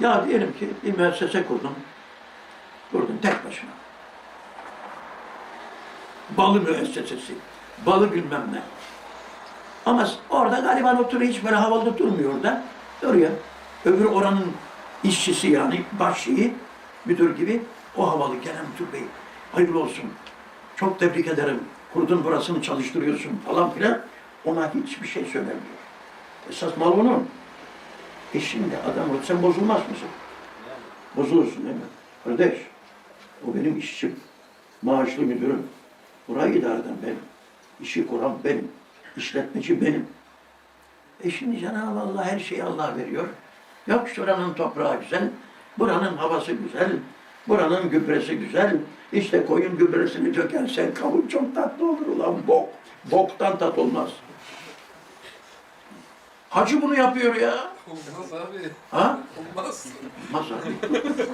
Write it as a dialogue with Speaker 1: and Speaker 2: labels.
Speaker 1: Ya diyelim ki bir müessese kurdum. Kurdum tek başına. Balı müessesesi. Balı bilmem ne. Ama orada galiba oturuyor hiç böyle havalı durmuyor da. Duruyor. Öbürü oranın işçisi yani başçıyı, müdür gibi o havalı Kerem Müdür Bey. Hayırlı olsun. Çok tebrik ederim. Kurdun burasını çalıştırıyorsun falan filan. Ona hiçbir şey söylemiyor. Esas mal onun. E şimdi adam sen bozulmaz mısın? Bozulursun değil mi? Kardeş, o benim işçim. Maaşlı müdürüm. Burayı idare eden benim. İşi kuran benim. İşletmeci benim. E şimdi Cenab-ı Allah her şeyi Allah veriyor. Yok şuranın toprağı güzel, buranın havası güzel, buranın gübresi güzel. İşte koyun gübresini dökersen kavun çok tatlı olur ulan bok. Boktan tat olmaz. Hacı bunu yapıyor ya.
Speaker 2: Olmaz abi.
Speaker 1: Ha?
Speaker 2: Olmaz.
Speaker 1: Olmaz abi.